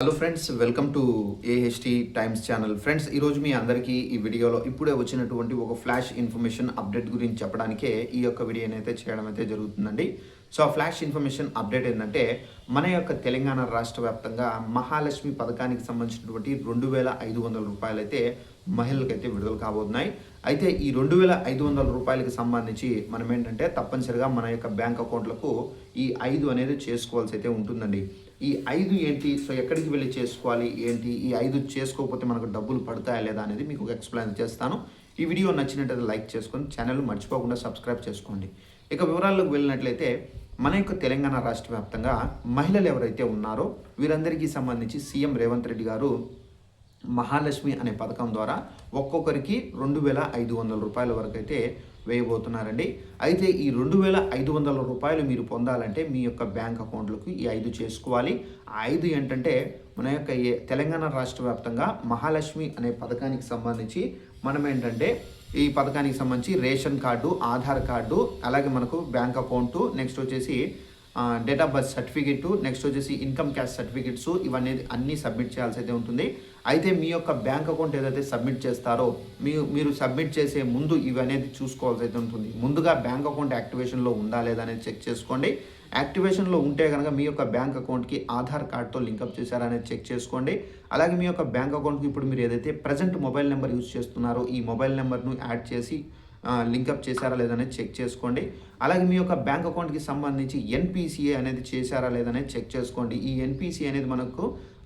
Hello friends welcome to AHT Times channel friends ఈరోజు మీ అందరికీ ఈ వీడియోలో ఇప్పుడే వచ్చినటువంటి ఒక ఫ్లాష్ ఇన్ఫర్మేషన్ అప్డేట్ గురించి చెప్పడానికే ఈ యొక్క వీడియోని అయితే చేయడం అయితే జరుగుతుందండి. సో ఆ ఫ్లాష్ ఇన్ఫర్మేషన్ అప్డేట్ ఏంటంటే మన యొక్క తెలంగాణ రాష్ట్ర వ్యాప్తంగా మహాలక్ష్మి పథకానికి సంబంధించినటువంటి రెండు వేల ఐదు వందల రూపాయలు అయితే మహిళలకైతే విడుదల కాబోతున్నాయి. అయితే ఈ రెండు వేల ఐదు వందల రూపాయలకి సంబంధించి మనం ఏంటంటే తప్పనిసరిగా మన యొక్క బ్యాంక్ అకౌంట్లకు ఈ ఐదు అనేది చేసుకోవాల్సి అయితే ఉంటుందండి. ఈ ఐదు ఏంటి? సో ఎక్కడికి వెళ్ళి చేసుకోవాలి? ఏంటి? ఈ ఐదు చేసుకోకపోతే మనకు డబ్బులు పడతాయా లేదా అనేది మీకు ఎక్స్ప్లెయిన్ చేస్తాను. ఈ వీడియో నచ్చినట్లయితే లైక్ చేసుకొని ఛానల్ మర్చిపోకుండా సబ్స్క్రైబ్ చేసుకోండి. ఇక వివరాల్లోకి వెళ్ళినట్లయితే మన యొక్క తెలంగాణ రాష్ట్ర వ్యాప్తంగా మహిళలు ఎవరైతే ఉన్నారో వీరందరికీ సంబంధించి సీఎం రేవంత్ రెడ్డి గారు మహాలక్ష్మి అనే పథకం ద్వారా ఒక్కొక్కరికి రెండు వేల ఐదు వందల రూపాయల వరకు అయితే వేయబోతున్నారండి. అయితే ఈ రెండు వేల ఐదు వందల రూపాయలు మీరు పొందాలంటే మీ యొక్క బ్యాంక్ అకౌంట్లకు ఈ ఐదు చేసుకోవాలి. ఆ ఐదు ఏంటంటే మన యొక్క ఏ- తెలంగాణ రాష్ట్ర వ్యాప్తంగా మహాలక్ష్మి అనే పథకానికి సంబంధించి మనం ఏంటంటే ఈ పథకానికి సంబంధించి రేషన్ కార్డు ఆధార్ కార్డు అలాగే మనకు బ్యాంక్ అకౌంటు నెక్స్ట్ వచ్చేసి date of birth certificate next వచ్చేసి ఇన్కమ్ క్యాష్ సర్టిఫికెట్స్ ఇవన్నీ అన్నీ సబ్మిట్ చేయాల్సి అయితే ఉంటుంది. అయితే మీ యొక్క బ్యాంక్ అకౌంట్ ఏదైతే సబ్మిట్ చేస్తారో మీ మీరు సబ్మిట్ చేసే ముందు ఇవి అనేది చూసుకోవాల్సి అయితే ఉంటుంది. ముందుగా బ్యాంక్ అకౌంట్ యాక్టివేషన్లో ఉందా లేదా అనేది చెక్ చేసుకోండి. యాక్టివేషన్లో ఉంటే కనుక మీ యొక్క బ్యాంక్ అకౌంట్కి ఆధార్ కార్డ్తో లింకప్ చేశారా అనేది చెక్ చేసుకోండి. అలాగే మీ యొక్క బ్యాంక్ అకౌంట్కి ఇప్పుడు మీరు ఏదైతే ప్రజెంట్ మొబైల్ నెంబర్ యూజ్ చేస్తున్నారో ఈ మొబైల్ నెంబర్ను యాడ్ చేసి లింకప్ చేశారా లేదనేది చెక్ చేసుకోండి. అలాగే మీ యొక్క బ్యాంక్ అకౌంట్కి సంబంధించి ఎన్పిసిఏ అనేది చేశారా లేదనేది చెక్ చేసుకోండి. ఈ ఎన్పిసిఏ అనేది మనకు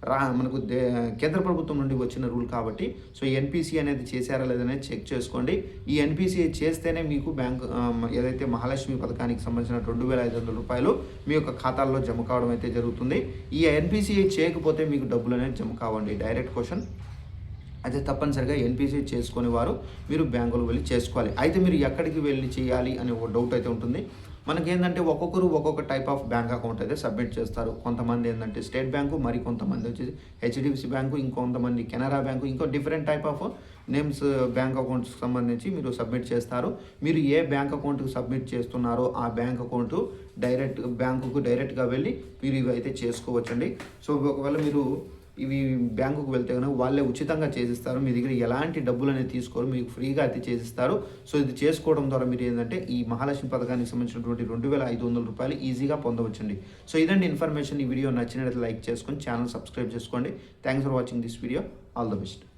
రా మనకు దే కేంద్ర ప్రభుత్వం నుండి వచ్చిన రూల్ కాబట్టి సో ఎన్పిసి అనేది చేశారా లేదనేది చెక్ చేసుకోండి. ఈ ఎన్పిసిఏ చేస్తేనే మీకు బ్యాంక్ ఏదైతే మహాలక్ష్మి పథకానికి సంబంధించిన రెండు వేల ఐదు వందల రూపాయలు మీ యొక్క ఖాతాల్లో జమ కావడం అయితే జరుగుతుంది. ఈ ఎన్పిసిఏ చేయకపోతే మీకు డబ్బులు అనేది జమ కావండి. Direct question. అయితే తప్పనిసరిగా ఎన్పిసి చేసుకునే వారు మీరు బ్యాంకులకు వెళ్ళి చేసుకోవాలి. అయితే మీరు ఎక్కడికి వెళ్ళి చేయాలి అనే ఒక డౌట్ అయితే ఉంటుంది. మనకి ఏంటంటే ఒక్కొక్కరు ఒక్కొక్క టైప్ ఆఫ్ బ్యాంక్ అకౌంట్ అయితే సబ్మిట్ చేస్తారు. కొంతమంది ఏంటంటే స్టేట్ బ్యాంకు మరి కొంతమంది వచ్చేసి హెచ్డిఎఫ్సి బ్యాంకు ఇంకొంతమంది కెనరా బ్యాంకు ఇంకో different type of names bank accounts సంబంధించి మీరు సబ్మిట్ చేస్తారు. మీరు ఏ బ్యాంక్ అకౌంట్కి సబ్మిట్ చేస్తున్నారో ఆ బ్యాంక్ అకౌంట్ డైరెక్ట్ బ్యాంకుకు డైరెక్ట్గా వెళ్ళి మీరు ఇవి అయితే చేసుకోవచ్చండి. సో ఒకవేళ మీరు ఇవి బ్యాంకుకు వెళ్తే కనుక వాళ్ళే ఉచితంగా చేసిస్తారు. మీ దగ్గర ఎలాంటి డబ్బులు అనేది తీసుకోరు. మీకు ఫ్రీగా అయితే చేసిస్తారు. సో ఇది చేసుకోవడం ద్వారా మీరు ఏంటంటే ఈ మహాలక్ష్మి పథకానికి సంబంధించినటువంటి రెండు వేల ఐదు వందల రూపాయలు ఈజీగా పొందవచ్చండి. సో ఇదండి ఇన్ఫర్మేషన్. ఈ వీడియో నచ్చినట్లయితే లైక్ చేసుకొని ఛానల్ సబ్స్క్రైబ్ చేసుకోండి. Thanks for watching this video all the best